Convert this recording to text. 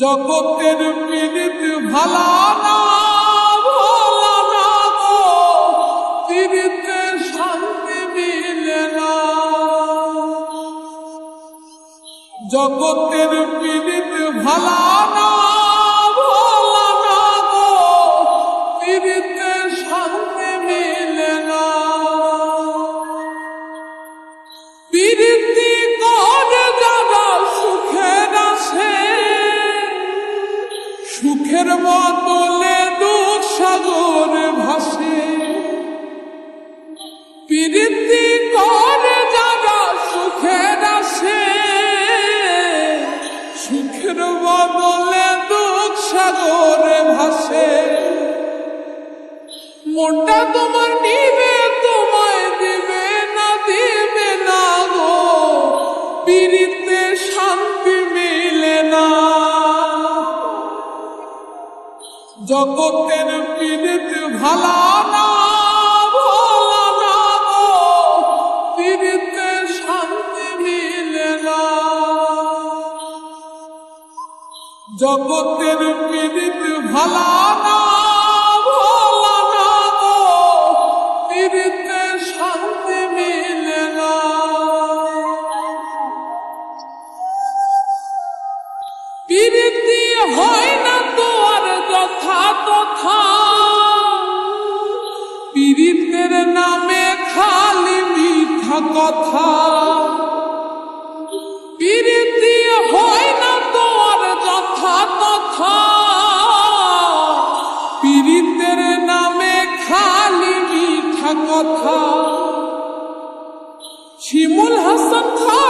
জগতের পীড়িত ভালা না ভালা না গো পীড়িতে শান্তি মিলে না। জগতের পীড়িত ভালা না ভালা না গো পীড়িতে বদলে দুঃখ সাগর ভাসে। পীড়িতি করে যারা সুখের সুখের বদলে দুঃখ সাগরে ভাসে। মনটা তোমার নিবে, তোমায় দিবে না দিবে না গো। পীড়িতে জগতের পীড়িত ভালা না ভালা না শান্তি মিলে না। জগতের পীড়িত ভালা না ভালা না শান্তি মিলে না। হয় না তো আর যথা তথা পীড়িতের নামে খালি মিঠা কথা। পীড়িতি হয় না তো আর যথা তথা। পীড়িতের নামে খালি মিঠা কথা। শিমুল হাসান খাটি